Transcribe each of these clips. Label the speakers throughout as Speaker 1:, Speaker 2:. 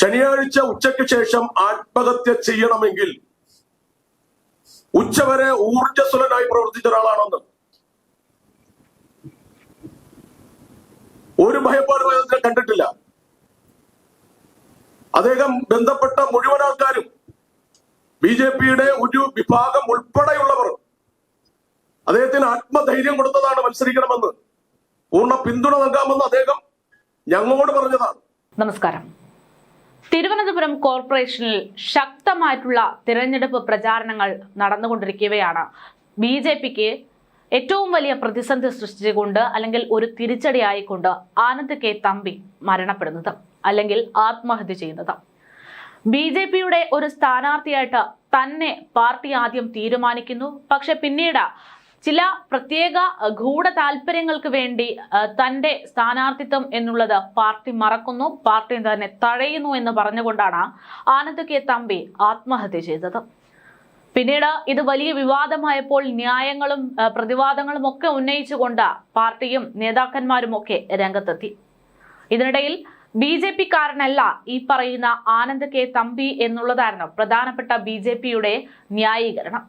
Speaker 1: ശനിയാഴ്ച ഉച്ചയ്ക്ക് ശേഷം ആത്മഹത്യ ചെയ്യണമെങ്കിൽ ഉച്ചവരെ ഊർജസ്വലനായി പ്രവർത്തിച്ച ഒരാളാണെന്ന്. ഒരു ഭയപ്പാടും അദ്ദേഹത്തിനെ കണ്ടിട്ടില്ല. അദ്ദേഹം ബന്ധപ്പെട്ട മുഴുവൻ ആൾക്കാരും ബി ജെ പിയുടെ ഒരു വിഭാഗം ഉൾപ്പെടെയുള്ളവർ അദ്ദേഹത്തിന് ആത്മധൈര്യം കൊടുത്തതാണ് മത്സരിക്കണമെന്ന്. പൂർണ പിന്തുണ നൽകാമെന്ന് അദ്ദേഹം ഞങ്ങളോട് പറഞ്ഞതാണ്.
Speaker 2: നമസ്കാരം. തിരുവനന്തപുരം കോർപ്പറേഷനിൽ ശക്തമായിട്ടുള്ള തിരഞ്ഞെടുപ്പ് പ്രചാരണങ്ങൾ നടന്നുകൊണ്ടിരിക്കുകയാണ് ബി ജെ പിക്ക് ഏറ്റവും വലിയ പ്രതിസന്ധി സൃഷ്ടിച്ചുകൊണ്ട് അല്ലെങ്കിൽ ഒരു തിരിച്ചടിയായിക്കൊണ്ട് ആനന്ദ് കെ തമ്പി മരണപ്പെടുന്നത് അല്ലെങ്കിൽ ആത്മഹത്യ ചെയ്യുന്നത്. ബി ജെ പിയുടെ ഒരു സ്ഥാനാർത്ഥിയായിട്ട് തന്നെ പാർട്ടി ആദ്യം തീരുമാനിക്കുന്നു. പക്ഷെ പിന്നീട് ചില പ്രത്യേക ഗൂഢ താല്പര്യങ്ങൾക്ക് വേണ്ടി തന്റെ സ്ഥാനാർത്ഥിത്വം എന്നുള്ളത് പാർട്ടി മറക്കുന്നു പാർട്ടി തന്നെ തഴയുന്നു എന്ന് പറഞ്ഞുകൊണ്ടാണ് ആനന്ദ് കെ തമ്പി ആത്മഹത്യ ചെയ്തത്. പിന്നീട് ഇത് വലിയ വിവാദമായപ്പോൾ ന്യായങ്ങളും പ്രതിവാദങ്ങളും ഒക്കെ ഉന്നയിച്ചുകൊണ്ട് പാർട്ടിയും നേതാക്കന്മാരും ഒക്കെ രംഗത്തെത്തി. ഇതിനിടയിൽ ബി ജെ പി കാരനല്ല ഈ പറയുന്ന ആനന്ദ് കെ തമ്പി എന്നുള്ളതായിരുന്നു പ്രധാനപ്പെട്ട ബി ജെ പിയുടെ ന്യായീകരണം.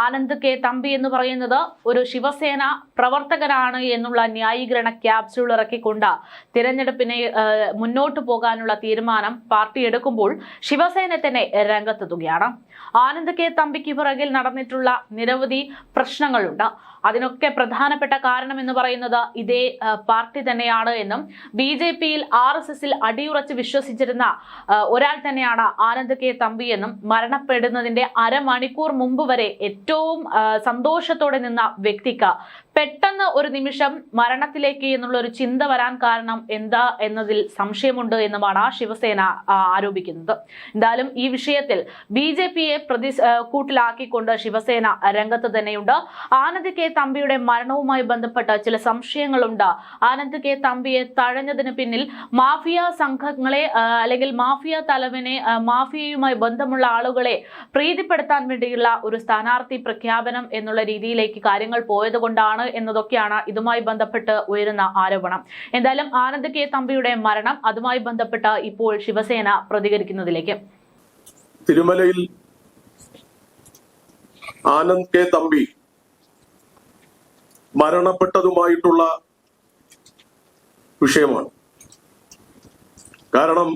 Speaker 2: ആനന്ദ് കെ തമ്പി എന്ന് പറയുന്നത് ഒരു ശിവസേന പ്രവർത്തകനാണ് എന്നുള്ള ന്യായീകരണ ക്യാപ്സ്യൂൾ ഇറക്കിക്കൊണ്ട് തിരഞ്ഞെടുപ്പിനെ മുന്നോട്ട് പോകാനുള്ള തീരുമാനം പാർട്ടി എടുക്കുമ്പോൾ ശിവസേന തന്നെ രംഗത്തെത്തുകയാണ്. ആനന്ദ് കെ തമ്പിക്ക് പിറകിൽ നടന്നിട്ടുള്ള നിരവധി പ്രശ്നങ്ങളുണ്ട്. അതിനൊക്കെ പ്രധാനപ്പെട്ട കാരണം എന്ന് പറയുന്നത് ഇതേ പാർട്ടി തന്നെയാണ് എന്നും ബി ജെ പിയിൽ ആർ എസ് എസിൽ അടിയുറച്ച് വിശ്വസിച്ചിരുന്ന ഒരാൾ തന്നെയാണ് ആനന്ദ് കെ തമ്പി എന്നും മരണപ്പെടുന്നതിന്റെ അരമണിക്കൂർ മുമ്പ് വരെ ഏറ്റവും സന്തോഷത്തോടെ നിന്ന വ്യക്തിക്ക് പെട്ടെന്ന് ഒരു നിമിഷം മരണത്തിലേക്ക് എന്നുള്ള ഒരു ചിന്ത വരാൻ കാരണം എന്താ എന്നതിൽ സംശയമുണ്ട് എന്നുമാണ് ശിവസേന ആരോപിക്കുന്നത്. എന്തായാലും ഈ വിഷയത്തിൽ ബി ജെ പിയെ പ്രതി കൂട്ടിലാക്കിക്കൊണ്ട് ശിവസേന രംഗത്ത് തന്നെയുണ്ട്. ആനന്ദ് കെ തമ്പിയുടെ മരണവുമായി ബന്ധപ്പെട്ട ചില സംശയങ്ങളുണ്ട്. ആനന്ദ് കെ തമ്പിയെ തഴഞ്ഞതിന് പിന്നിൽ മാഫിയ സംഘങ്ങളെ അല്ലെങ്കിൽ മാഫിയ തലവനെ മാഫിയയുമായി ബന്ധമുള്ള ആളുകളെ പ്രീതിപ്പെടുത്താൻ വേണ്ടിയുള്ള ഒരു സ്ഥാനാർത്ഥി പ്രഖ്യാപനം എന്നുള്ള രീതിയിലേക്ക് കാര്യങ്ങൾ പോയതുകൊണ്ടാണ് എന്നതൊക്കെയാണ് ഇതുമായി ബന്ധപ്പെട്ട് ഉയരുന്ന ആരോപണം. എന്തായാലും ആനന്ദ് കെ തമ്പിയുടെ മരണം അതുമായി ബന്ധപ്പെട്ട് ഇപ്പോൾ ശിവസേന പ്രതികരിക്കുന്നതിലേക്ക്.
Speaker 1: തിരുമലയിൽ ആനന്ദ് കെ തമ്പി മരണപ്പെട്ടതുമായിട്ടുള്ള വിഷയമാണ്. കാരണം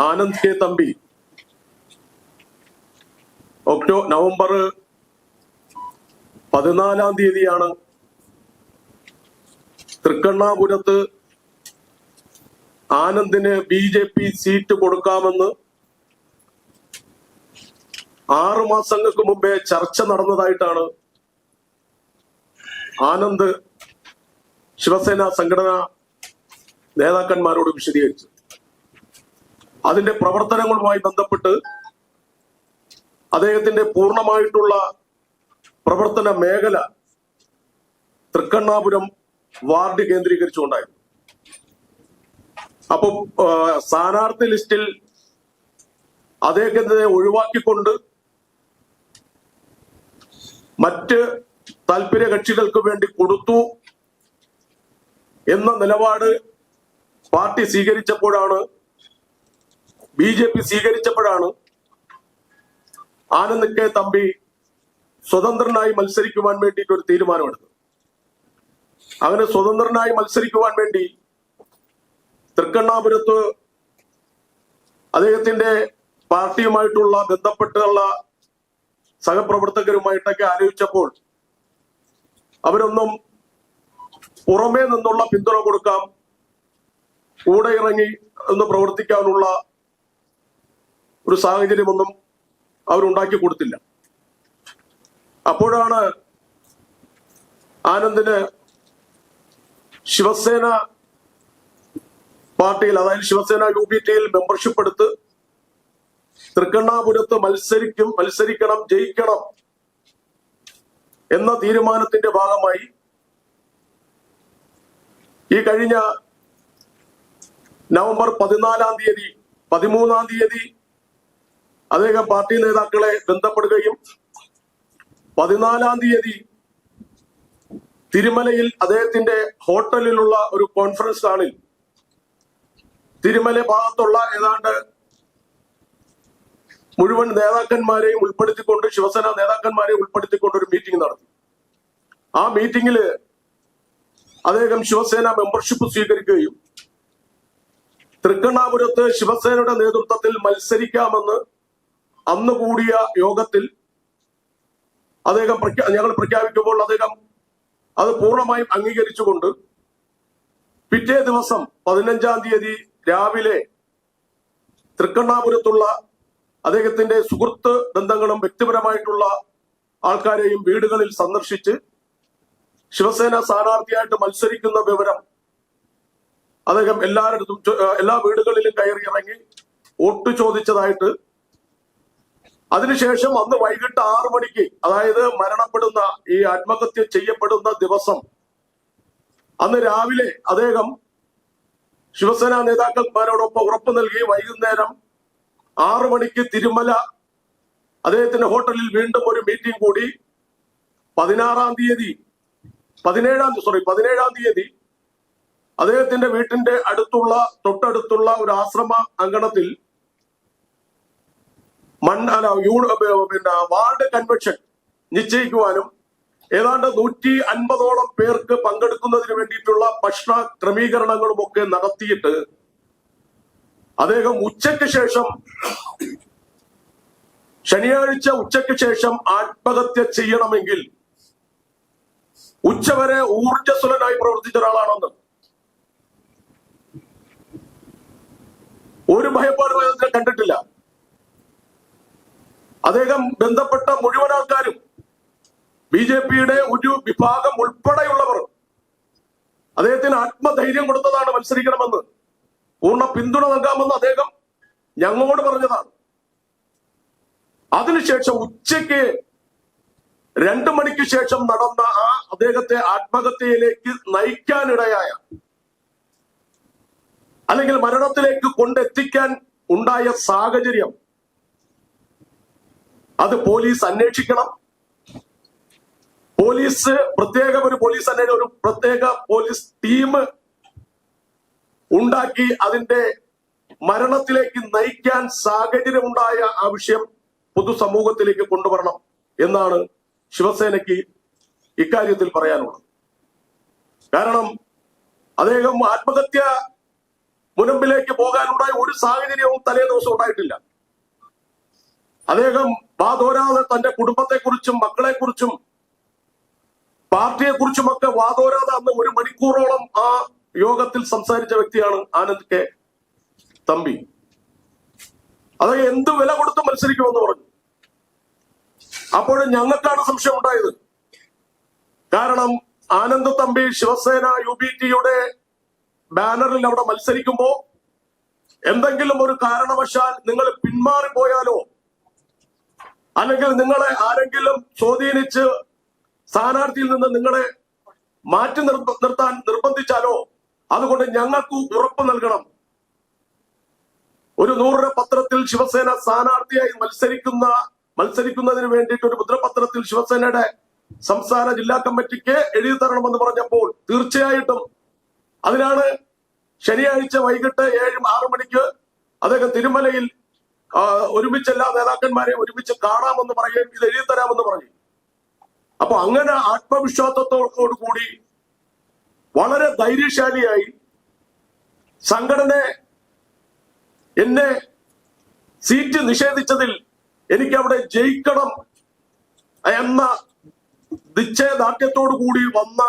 Speaker 1: Anand K Thampi October November പതിനാലാം തീയതിയാണ് തൃക്കണ്ണാപുരത്ത് ആനന്ദിന് ബി ജെ പി സീറ്റ് കൊടുക്കാമെന്ന് ആറു മാസങ്ങൾക്ക് മുമ്പേ ചർച്ച നടന്നതായിട്ടാണ് ആനന്ദ് ശിവസേന സംഘടനാ നേതാക്കന്മാരോട് വിശദീകരിച്ചു. അതിന്റെ പ്രവർത്തനങ്ങളുമായി ബന്ധപ്പെട്ട് അദ്ദേഹത്തിന്റെ പൂർണമായിട്ടുള്ള പ്രവർത്തന മേഖല തൃക്കണ്ണാപുരം വാർഡ് കേന്ദ്രീകരിച്ചുകൊണ്ടായിരുന്നു. അപ്പൊ സ്ഥാനാർത്ഥി ലിസ്റ്റിൽ അദ്ദേഹത്തെ ഒഴിവാക്കിക്കൊണ്ട് മറ്റ് താല്പര്യ കക്ഷികൾക്ക് വേണ്ടി കൊടുത്തു എന്ന നിലപാട് പാർട്ടി സ്വീകരിച്ചപ്പോഴാണ് ബി ജെ പി സ്വീകരിച്ചപ്പോഴാണ് ആനന്ദ് കെ തമ്പി സ്വതന്ത്രനായി മത്സരിക്കുവാൻ വേണ്ടിയിട്ട് ഒരു തീരുമാനമെടുത്തത്. അങ്ങനെ സ്വതന്ത്രനായി മത്സരിക്കുവാൻ വേണ്ടി തൃക്കണ്ണാപുരത്ത് അദ്ദേഹത്തിന്റെ പാർട്ടിയുമായിട്ടുള്ള ബന്ധപ്പെട്ടുള്ള സഹപ്രവർത്തകരുമായിട്ടൊക്കെ ആലോചിച്ചപ്പോൾ അവരൊന്നും പുറമേ നിന്നുള്ള പിന്തുണ കൊടുക്കാം കൂടെ ഇറങ്ങി ഒന്ന് പ്രവർത്തിക്കാനുള്ള ഒരു സാഹചര്യമൊന്നും അവരുണ്ടാക്കി കൊടുത്തില്ല. അപ്പോഴാണ് ആനന്ദിന് ശിവസേന പാർട്ടിയിൽ അതായത് ശിവസേന യു പി ടിയിൽ മെമ്പർഷിപ്പ് എടുത്ത് തൃക്കണ്ണാപുരത്ത് മത്സരിക്കും മത്സരിക്കണം ജയിക്കണം എന്ന തീരുമാനത്തിന്റെ ഭാഗമായി ഈ കഴിഞ്ഞ നവംബർ പതിനാലാം തീയതി പതിമൂന്നാം തീയതി അദ്ദേഹം പാർട്ടി നേതാക്കളെ ബന്ധപ്പെടുകയും പതിനാലാം തീയതി തിരുമലയിൽ അദ്ദേഹത്തിന്റെ ഹോട്ടലിലുള്ള ഒരു കോൺഫറൻസ് ഹാളിൽ തിരുമല ഭാഗത്തുള്ള ഏതാണ്ട് മുഴുവൻ നേതാക്കന്മാരെയും ഉൾപ്പെടുത്തിക്കൊണ്ട് ശിവസേന നേതാക്കന്മാരെയും ഉൾപ്പെടുത്തിക്കൊണ്ട് ഒരു മീറ്റിംഗ് നടത്തി. ആ മീറ്റിംഗിൽ അദ്ദേഹം ശിവസേന മെമ്പർഷിപ്പ് സ്വീകരിക്കുകയും തൃക്കണ്ണാപുരത്ത് ശിവസേനയുടെ നേതൃത്വത്തിൽ മത്സരിക്കാമെന്ന് അന്ന് കൂടിയ യോഗത്തിൽ അദ്ദേഹം ഞങ്ങൾ പ്രഖ്യാപിക്കുമ്പോൾ അദ്ദേഹം അത് പൂർണമായും അംഗീകരിച്ചുകൊണ്ട് പിറ്റേ ദിവസം പതിനഞ്ചാം തീയതി രാവിലെ തൃക്കണ്ണാപുരത്തുള്ള അദ്ദേഹത്തിന്റെ സുഹൃത്ത് ബന്ധങ്ങളും വ്യക്തിപരമായിട്ടുള്ള ആൾക്കാരെയും വീടുകളിൽ സന്ദർശിച്ച് ശിവസേന സ്ഥാനാർത്ഥിയായിട്ട് മത്സരിക്കുന്ന വിവരം അദ്ദേഹം എല്ലാവരുടെ എല്ലാ വീടുകളിലും കയറി ഇറങ്ങി വോട്ട് ചോദിച്ചതായിട്ട് അതിനുശേഷം അന്ന് വൈകിട്ട് ആറു മണിക്ക് അതായത് മരണപ്പെടുന്ന ഈ ആത്മഹത്യ ചെയ്യപ്പെടുന്ന ദിവസം അന്ന് രാവിലെ അദ്ദേഹം ശിവസേന നേതാക്കന്മാരോടൊപ്പം ഉറപ്പു നൽകി വൈകുന്നേരം ആറു മണിക്ക് തിരുമല അദ്ദേഹത്തിന്റെ ഹോട്ടലിൽ വീണ്ടും ഒരു മീറ്റിംഗ് കൂടി. പതിനാറാം തീയതി പതിനേഴാം സോറി പതിനേഴാം തീയതി അദ്ദേഹത്തിന്റെ വീട്ടിന്റെ അടുത്തുള്ള തൊട്ടടുത്തുള്ള ഒരു ആശ്രമ അങ്കണത്തിൽ അല്ല പിന്നെ വാർഡ് കൺവെൻഷൻ നിശ്ചയിക്കുവാനും ഏതാണ്ട് നൂറ്റി അൻപതോളം പേർക്ക് പങ്കെടുക്കുന്നതിന് വേണ്ടിയിട്ടുള്ള ഭക്ഷണ ക്രമീകരണങ്ങളുമൊക്കെ നടത്തിയിട്ട് അദ്ദേഹം ഉച്ചയ്ക്ക് ശേഷം ശനിയാഴ്ച ഉച്ചയ്ക്ക് ശേഷം ആത്മഹത്യ ചെയ്യണമെങ്കിൽ ഉച്ചവരെ ഊർജസ്വലനായി പ്രവർത്തിച്ച ഒരാളാണെന്ന്. ഒരു ഭയപ്പാടും അദ്ദേഹത്തിന് കണ്ടിട്ടില്ല. അദ്ദേഹം ബന്ധപ്പെട്ട മുഴുവൻ ആൾക്കാരും ബി ജെ പിയുടെ ഒരു വിഭാഗം ഉൾപ്പെടെയുള്ളവർ അദ്ദേഹത്തിന് ആത്മധൈര്യം കൊടുത്തതാണ് മത്സരിക്കണമെന്ന്. പൂർണ പിന്തുണ നൽകാമെന്ന് അദ്ദേഹം ഞങ്ങളോട് പറഞ്ഞതാണ്. അതിനുശേഷം ഉച്ചയ്ക്ക് രണ്ടു മണിക്ക് ശേഷം നടന്ന ആ അദ്ദേഹത്തെ ആത്മഹത്യയിലേക്ക് നയിക്കാനിടയായ അല്ലെങ്കിൽ മരണത്തിലേക്ക് കൊണ്ടെത്തിക്കാൻ ഉണ്ടായ സാഹചര്യം അത് പോലീസ് അന്വേഷിക്കണം. പോലീസ് പ്രത്യേക ഒരു പോലീസ് അന്വേഷണം ഒരു പ്രത്യേക പോലീസ് ടീം ഉണ്ടാക്കി അതിന്റെ മരണത്തിലേക്ക് നയിക്കാൻ സാഹചര്യമുണ്ടായ ആ വിഷയം പൊതുസമൂഹത്തിലേക്ക് കൊണ്ടുവരണം എന്നാണ് ശിവസേനയ്ക്ക് ഇക്കാര്യത്തിൽ പറയാനുള്ളത്. കാരണം അദ്ദേഹം ആത്മഹത്യ മുനമ്പിലേക്ക് പോകാനുണ്ടായ ഒരു സാഹചര്യവും തലേ ദിവസം ഉണ്ടായിട്ടില്ല. അദ്ദേഹം വാതോരാതെ തന്റെ കുടുംബത്തെക്കുറിച്ചും മക്കളെക്കുറിച്ചും പാർട്ടിയെക്കുറിച്ചുമൊക്കെ വാതോരാതെ അന്ന് ഒരു മണിക്കൂറോളം ആ യോഗത്തിൽ സംസാരിച്ച വ്യക്തിയാണ് ആനന്ദ് കെ. തമ്പി. അത് എന്ത് വില കൊടുത്ത് മത്സരിക്കുമെന്ന് പറഞ്ഞു. അപ്പോൾ ഞങ്ങൾക്കാണ് സംശയം ഉണ്ടായത് കാരണം ആനന്ദ് തമ്പി ശിവസേന യു ബി ടിയുടെ ബാനറിൽ അവിടെ മത്സരിക്കുമ്പോ എന്തെങ്കിലും ഒരു കാരണവശാൽ നിങ്ങൾ പിന്മാറിപ്പോയാലോ? അല്ലെങ്കിൽ നിങ്ങളെ ആരെങ്കിലും സ്വാധീനിച്ച് സ്ഥാനാർത്ഥിയിൽ നിന്ന് നിങ്ങളെ മാറ്റി നിർത്താൻ നിർബന്ധിച്ചാലോ? അതുകൊണ്ട് ഞങ്ങൾക്ക് ഉറപ്പ് നൽകണം. ഒരു നൂറര പത്രത്തിൽ ശിവസേന സ്ഥാനാർത്ഥിയായി മത്സരിക്കുന്ന മത്സരിക്കുന്നതിന് വേണ്ടിയിട്ട് ഒരു മുദ്രപത്രത്തിൽ ശിവസേനയുടെ സംസ്ഥാന ജില്ലാ കമ്മിറ്റിക്ക് എഴുതി തരണമെന്ന് പറഞ്ഞപ്പോൾ തീർച്ചയായിട്ടും അതിനാണ് ശനിയാഴ്ച വൈകിട്ട് ഏഴ് ആറു മണിക്ക് അദ്ദേഹം തിരുമലയിൽ ഒരുമിച്ച് എല്ലാ നേതാക്കന്മാരെയും ഒരുമിച്ച് കാണാമെന്ന് പറയുകയും ഇത് എഴുതി തരാമെന്ന് പറഞ്ഞു. അപ്പൊ അങ്ങനെ ആത്മവിശ്വാസത്തോടു കൂടി വളരെ ധൈര്യശാലിയായി സംഘടന എന്നെ സീറ്റ് നിഷേധിച്ചതിൽ എനിക്ക് അവിടെ ജയിക്കണം എന്ന നിശ്ചയദാർഢ്യത്തോടു കൂടി വന്ന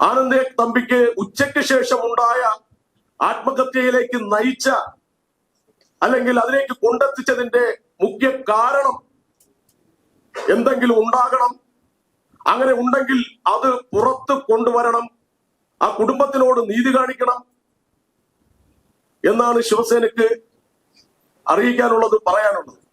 Speaker 1: ആനന്ദ തമ്പിക്ക് ഉച്ചയ്ക്ക് ശേഷം ഉണ്ടായ ആത്മഹത്യയിലേക്ക് നയിച്ച അല്ലെങ്കിൽ അതിലേക്ക് കൊണ്ടെത്തിച്ചതിന്റെ മുഖ്യ കാരണം എന്തെങ്കിലും ഉണ്ടാകണം അങ്ങനെ ഉണ്ടെങ്കിൽ അത് പുറത്ത് കൊണ്ടുവരണം. ആ കുടുംബത്തിനോട് നീതി കാണിക്കണം എന്നാണ് ശിവസേനക്ക് അറിയിക്കാനുള്ളത് പറയാനുള്ളത്.